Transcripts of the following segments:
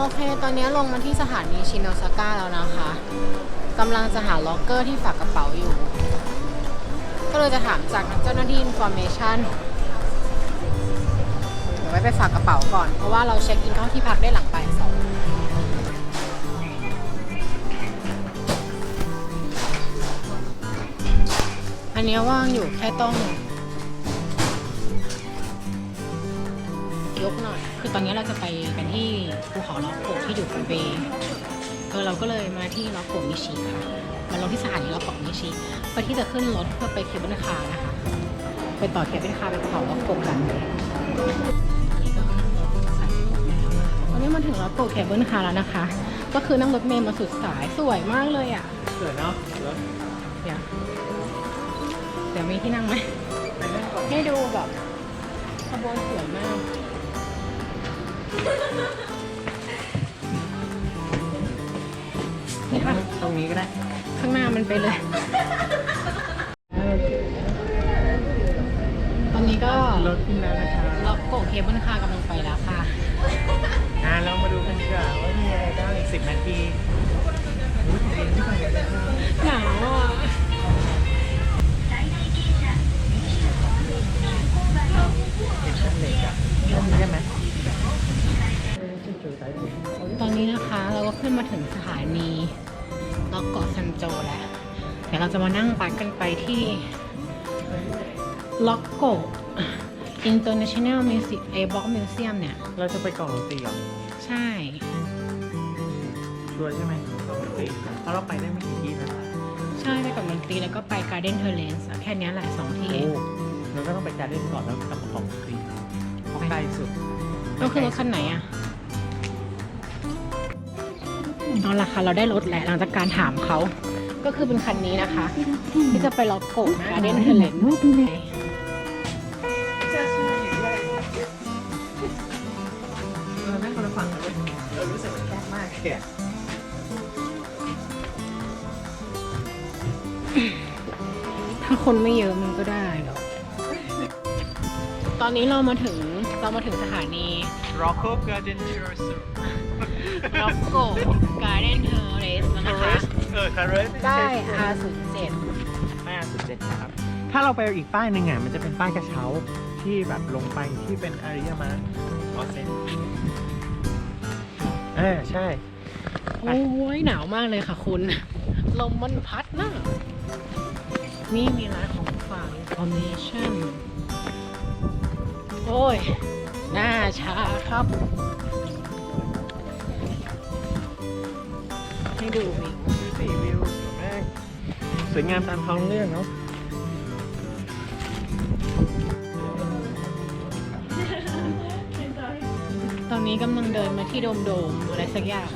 โอเค ตอนนี้ลงมาที่สถานีชินโนซาก้าแล้วนะคะกำลังจะหาล็อกเกอร์ที่ฝากกระเป๋าอยู่ ก็เลยจะถามจากเจ้าหน้าที่อินฟอร์เมชันเดี๋ยวไว้ไปฝากกระเป๋าก่อน เพราะว่าเราเช็คอินเข้าที่พักได้หลังบ่ายสองอันนี้ว่างอยู่แค่ต้อง ยกหน่อย คือตอนนี้เราจะไปกันที่ภูเขาล็อกโกะที่อยู่โกเบเออเราก็เลยมาที่ล็อกโกะนิชิค่ะมาลงที่สถานีล็อกโกะนิชิเพื่อที่จะขึ้นรถเพื่อไปเคเบิลคาร์นะคะ ไปต่อเคเบิลคาร์ไปภูเขาล็อกโกะกันนี่ก็ขึ้นรถสายตอนนี้มาถึงล็อกโกะเคเบิลคาร์แล้วนะคะ ก็คือนั่งรถเมล์มาสุดสายสวยมากเลยอะสวยเนาะรถเดี๋ยวเดี๋ยวมีที่นั่งไหมไปนั่งก่อนให้ดูแบบขบวนสวยมาก นี่ค่ะตรงนี้ก็ได้ ข้างหน้ามันไปเลย ตอนนี้ก็รถขึ้นแล้วนะครับล็อกโกะเคเบิลคาร์กำลังไปแล้วค่ะ อ่าเรามาดูกันดีกว่าว่ามีอะไรบ้างอีกสิบนาที จะมานั่งบัสกันไปที่ล็อกโกะ International Music a b o x Museum เนี่ย เราจะไปกล่องดนตรีเหรอใช่ ชัวร์ใช่ไหมกล่องดนตรีเพราะเราไปได้ไม่กี่ที่นะใช่ไปกับดนตรีแล้วก็ไป Garden Terrace อะแค่เนี้ยแหละสองที่เองเราก็ต้องไปการเล่นก่อนแล้วกลับมาของดนตรีเพราะไกลสุดก็คือรถคันไหนอะเอาละค่ะ เราได้รถแล้วหลังจากการถามเขา ก็คือเป็นคันนี้นะคะ ที่จะไปล็อกโกะ Garden Terrace เรานั่งคนละฝั่งกันเลยเรารู้สึกมันแคบมากเลยอะถ้าคนไม่เยอะมันก็ได้หรอกตอนนี้เรามาถึงเรามาถึงสถานี Rocco Garden Tourist ล็อกโกะ Garden Terrace แล้วนะคะ เออ Tourist ได้ R07 ป้ายอาสุดเจ็ดนะครับ ถ้าเราไปอีกป้ายหนึ่งอะมันจะเป็นป้ายกระเช้าที่แบบลงไปที่เป็นอาริยามะออเซนเออใช่ โอ้ยหนาวมากเลยค่ะคุณ ลมมันพัดนะนี่มีร้านของฝาก information โอ้ย หน้าชาครับ ให้ดูวิวสีวิวสวยมากส วยงามตามท้องเรื่องเนาะตอนนี้กำลังเดินมาที่โดมโดมๆอะไรสักอย่าง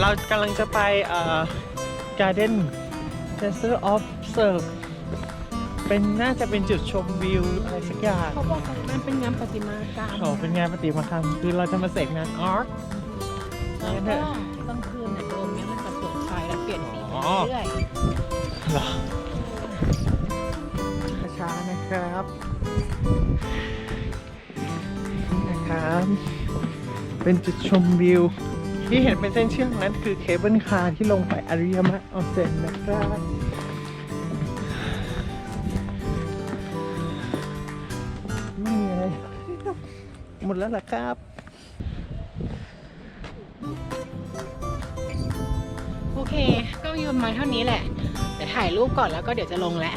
เรากำลังจะไปเอ่อ Garden Castle of Serve เป็นน่าจะเป็นจุดชมวิวอะไรสักอย่างเขาบอกว่ามันเป็นงานประติมากรรมโอ้เป็นงานปฏิมากรรมคือเราจะมาเสกงานอาร์ตแล้วก็กลางคืนเนี่ยโดมเนี่ยมันจะเปิดไฟแล้วเปลี่ยนสีไปอ๋อเรื่อยเหรอช้าๆนะครับนี่นะครับ เป็นจุดชมวิว ที่เห็นเป็นเส้นเชือกนั้นคือเคเบิลคาร์ที่ลงไปอาริยามะออนเซ็นนะครับ หมดแล้วล่ะครับ โอเค ก็มีประมาณเท่านี้แหละเดี๋ยวถ่ายรูปก่อนแล้วก็เดี๋ยวจะลงแล้ว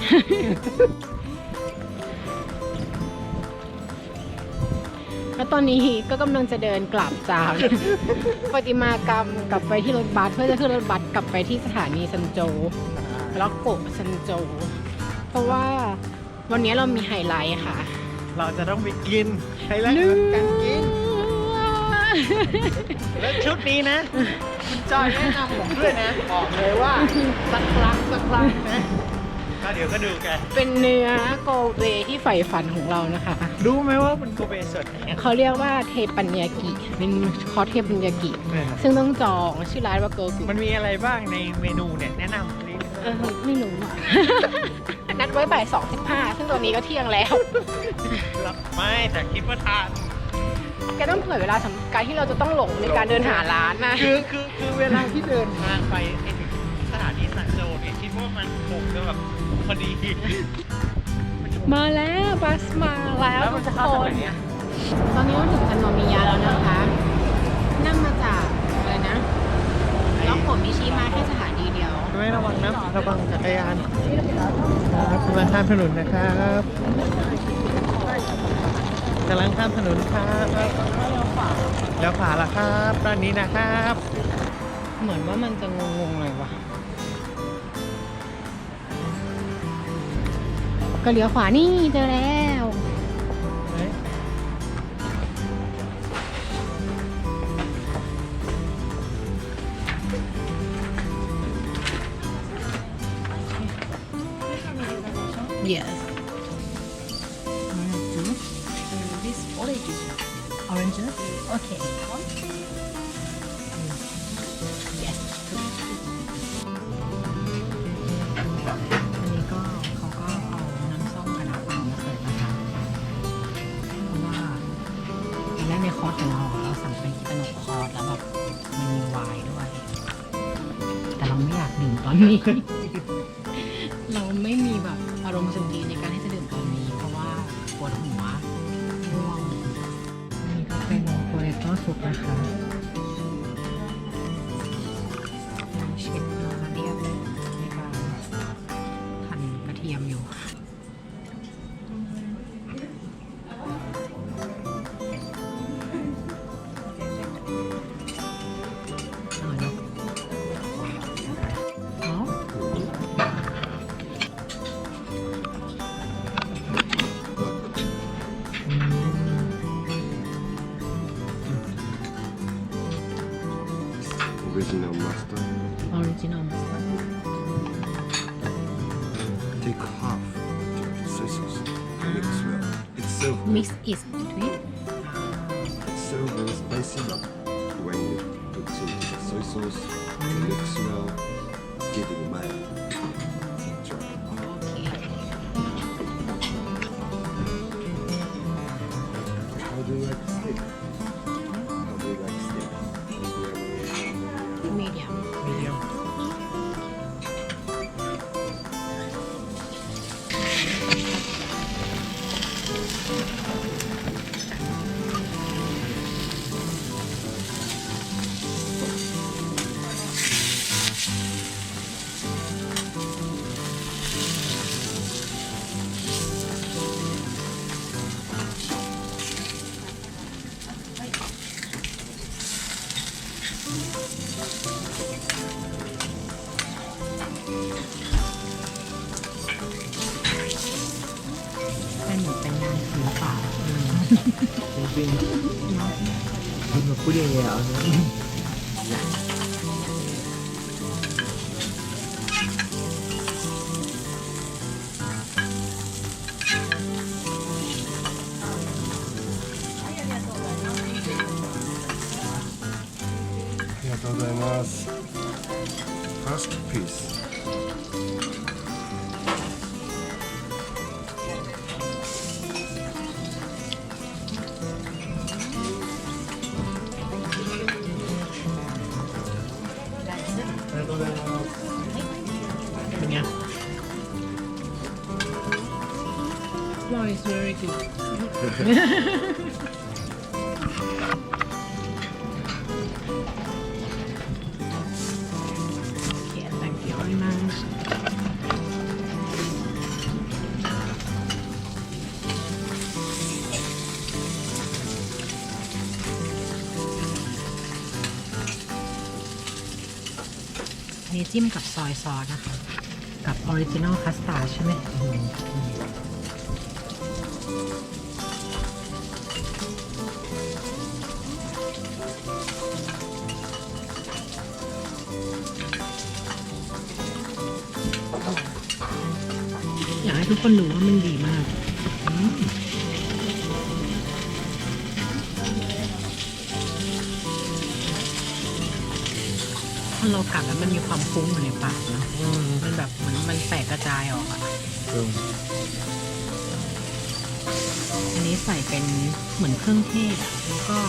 แล้วตอนนี้ก็กำลังจะเดินกลับจากประติมากรรมกลับไปที่รถบัสเพื่อจะขึ้นรถบัสกลับไปที่สถานีซันโจล็อกโกะซันโจ เพราะว่าวันนี้เรามีไฮไลท์ค่ะ เราจะต้องไปกินไฮไลท์คือการกิน และชุดนี้นะคุณจอยแนะนำผมด้วยนะบอกเลยว่าสักครั้งสักครั้งนะก็เดี๋ยวก็ดูกันเป็นเนื้อโกเบที่ใฝ่ฝันของเรานะคะ รู้ไหมว่ามันโกเบสดเนี่ยเขาเรียกว่าเทปัญญากิเป็นคอร์สเทปัญญากิ ซึ่งต้องจองชื่อร้านว่าเกิร์ลกมันมีอะไรบ้างในเมนูเนี่ยแนะนำนิดนึงออไม่รู้อะ นัดไว้บ่ายสองสิบห้าซึ่งตอนนี้ก็เที่ยงแล้วไม่แต่คิดว่าทานแกต้องเผื่อเวลาสำหรับการที่เราจะต้องหลงในการเดินหาร้านนะ คือคือคือเวลาที่เดินทางไปไอ้ถึงสถานีสันโจเนี่ยคิดว่ามันคงจะแบบพอดีมาแล้วบัสมาแล้วแล้วมันจะเข้าทางไหนอะตอนนี้เราถึงซันโนมิยาแล้วนะคะ นั่งมาจากอะไรนะล็อกผมมิชิมาแค่สถานี เดียวไม่ระวังนะระวังจักรยานครับกำลังข้ามถนนนะครับกำลังข้ามถนนครับแล้วขวาละครับตอนนี้นะครับ เหมือนว่ามันจะงงๆหน่อยวะก็เลี้ยวขวานี่เจอแล้ว นนี้ เราไม่มีแบบอารมณ์สุนทรีในการที่จะดื่มตอนนี้ เพราะว่าปวดหัวง่วงอันนี้ก็เป็นโปเตโต้ซุปนะคะ mix is between จริงๆคุ it's very good. yeah, thank you very much. อันนี้จิ้มกับซอยซอสนะคะ กับออริจินอลคัสตาร์ดใช่ไหม อืมอยากให้ทุกคนรู้ว่ามันดีมากอืมพอเรากัดแล้วมันมีความฟุ้งอยู่ในปากเนอะอืมมันแบบ room อันนี้ใส่เป็นเหมือนเครื่องเทศอะแล้วก็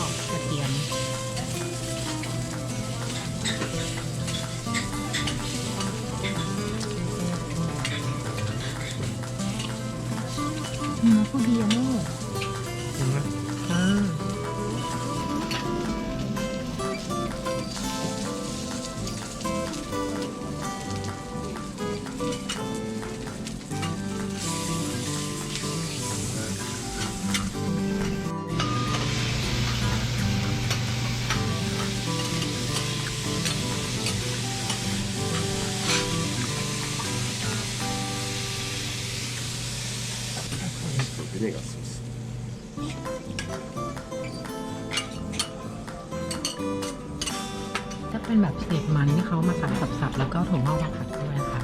นที่เขามาสับสับๆ แล้วก็ถั่วงอกมาผัดด้วยค่ะ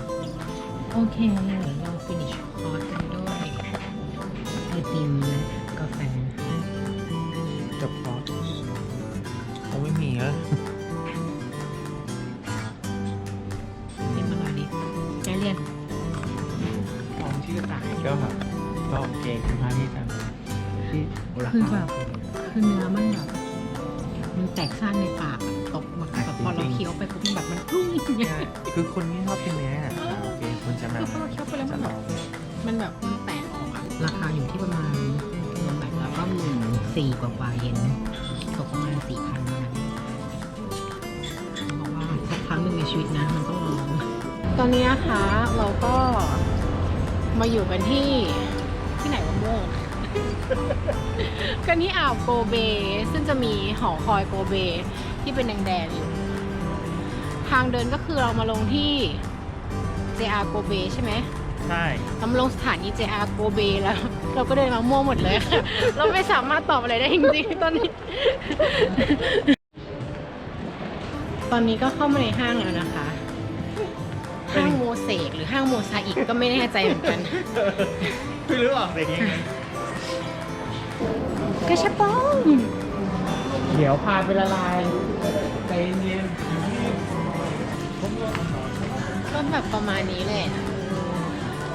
โอเคเดี๋ยวเราฟินิชคอร์สกันด้วยไอติมกาแฟกับพอสเขาไม่มีแล้วติมอร่อยดีแกเรียนของชื่อสายก็แบบก็เก่งมากที่จะที่ราคือคาแบบคือเนื้อมันแบบมันแตกซ่านในปาก เงี้ยใช่คือคนที่ชอบกินเนื้อโอเคคุณจะมาคือพอเราเคี้ยวไปแล้วจะมันลแบบองมันแบบมันแตกออกอะราคาอยู่ที่ประมาณรวมแบบแล้วก็หมื่นสี่กว่ากว่าเยนตกประมาณสี่พันนะบอกว่าสักครั้งหนึ่งในชีวิตนะมันต้องลองตอนนี้นะคะเราก็มาอยู่กันที่ที่ไหนวะโมกกันที่อ่าวโกเบ ซึ่งจะมีหอคอยโกเบที่เป็นแดงๆอยู่ทางเดินก็คือเรามาลงที่ JR โกเบใช่ไหมใช่เรามาลงสถานี JR โกเบแล้ว เราก็เดินมามั่วหมดเลยค่ะเราไม่สามารถตอบอะไรได้จริงๆตอนนี้ ตอนนี้ก็เข้ามาในห้างแล้วนะคะ ห้างโมเสกหรือห้างโมซาอิกก็ไม่แน่ใจเหมือนกันคือรู้ออกเสียงยังไงกระชับป้อง เดี๋ยวพาไปละลายใจเย็น ก็แบบประมาณนี้แหละ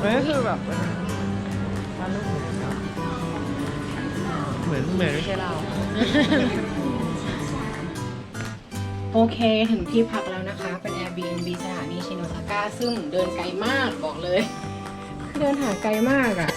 มันก็คือแบบวาดรูปเหมือนเหมือนไม่ใช่เรา โอเคถึงที่พักแล้วนะคะ เป็น Airbnb สถานีชินโนซาก้าซึ่งเดินไกลมากบอกเลย คือเดินหาไกลมากอะ่ะ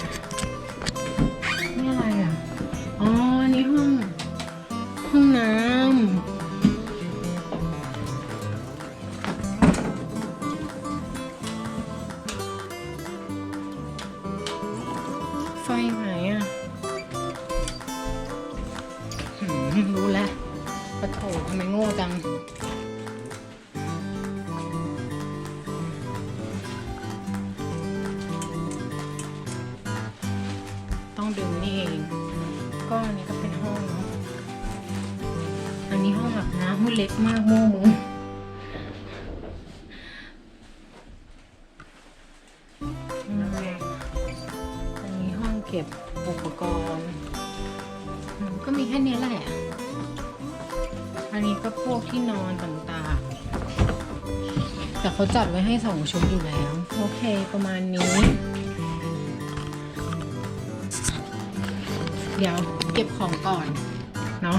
ดึงนี่เอง ก็อันนี้ก็เป็นห้องเนาะ อันนี้ห้องอาบน้ำห้องเล็กมากโม่มึงอันนี้ห้องเก็บอุปกรณ์ ก็มีแค่นี้แหละ อันนี้ก็พวกที่นอนต่างๆ แต่เขาจัดไว้ให้สองชุดอยู่แล้ว โอเคประมาณนี้ เดี๋ยวเก็บของก่อน เนาะ